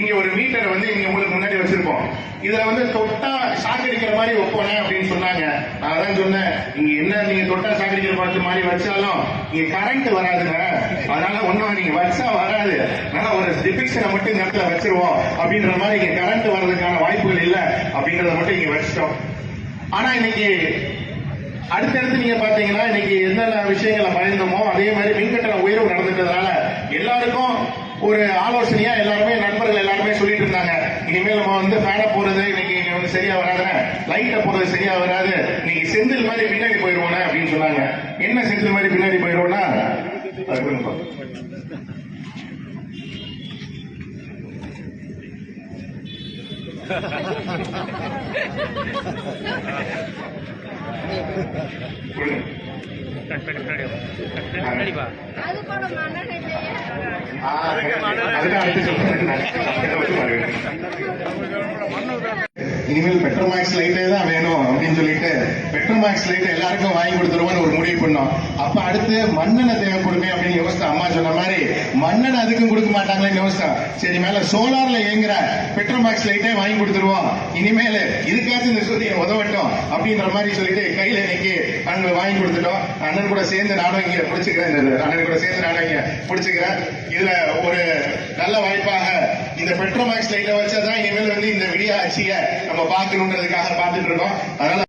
இங்க ஒரு மீட்டரை வந்து இங்க உங்களுக்கு முன்னாடி வச்சிருப்போம் இதுல வந்து தொட்டா சாக்கடிக்கிற மாதிரி வைப்போனே அப்படின்னு சொன்னாங்க. நான் அதான் சொன்னேன். இங்க என்ன நீங்க தொட்டா சாக்கடிக்கிற பார்த்து மாதிரி வச்சாலும் இங்க கரண்ட் வராதுங்க. அதனால ஒண்ணும் நீங்க வச்சா வராது. ஆனா ஒரு டிபிக்ஷனை மட்டும் இந்த இடத்துல வச்சிருவோம். அப்படின்ற மாதிரி இங்க கரண்ட் வர்றதுக்கான வாய்ப்புகள் இல்ல அப்படின்றத மட்டும் இங்க வச்சிட்டோம். ஆனா இன்னைக்கு அடுத்தடுத்து நீங்க பாத்தீங்கன்னா இன்னைக்கு என்னென்ன விஷயங்களை பயந்தோமோ அதே மாதிரி மின்கட்டண உயர்வு நடந்துட்டதுனால எல்லாருக்கும் ஒரு ஆலோசனையா எல்லாருமே ஃபேனை போறது இன்னைக்கு வந்து சரியா வராதுன்னு லைட்டை போறது சரியா வராது. இன்னைக்கு செந்தில் மாதிரி பின்னாடி போயிருவோம் அப்படின்னு சொன்னாங்க. என்ன செந்தில் மாதிரி பின்னாடி ஆ, அதுதான் அடுத்து சொல்றேன். இனிமேல் பெட்ரோ வச்சு இனிமேல் பெட்ரோமேக்ஸ் லைட்டே தான் வேணும் அப்படின்னு சொல்லிட்டு பெட்ரோமேக்ஸ் லைட் எல்லாருக்கும் வாங்கி கொடுத்துருவோம்னு ஒரு முடிவு பண்ணோம். அப்ப அடுத்து மண்ணெண்ணை தேவைப்படுமே அப்படின்னு யோசித்தேன் அம்மா சொன்ன மாதிரி மண்ணெண்ணெய் அதுக்கும் கொடுக்க மாட்டாங்களேன்னு யோசித்தேன் சரி மேல சோலார்ல இயங்குற பெட்ரோமேக்ஸ் லைட்டே வாங்கி கொடுத்துருவோம். இனிமேல் இதுக்காச்சும் இந்த சூரியன் உதவட்டும் அப்படின்ற மாதிரி சொல்லிட்டு கையில இன்னைக்கு அண்ணன் வாங்கி கொடுத்துட்டோம். அண்ணன் கூட சேர்ந்து நானும் இங்க பிடிச்சுக்கிறேன் அண்ணன் கூட சேர்ந்து நானும் இங்க பிடிச்சுக்கிறேன் இதுல ஒரு நல்ல வாய்ப்பாக இந்த பெட்ரோமேக்ஸ் லைட்டை வச்சாதான் இனிமேல் வந்து இந்த விடிய ஆட்சியை நம்ம பார்க்கணுன்றதுக்காக பார்த்துட்டு இருக்கோம். அதனால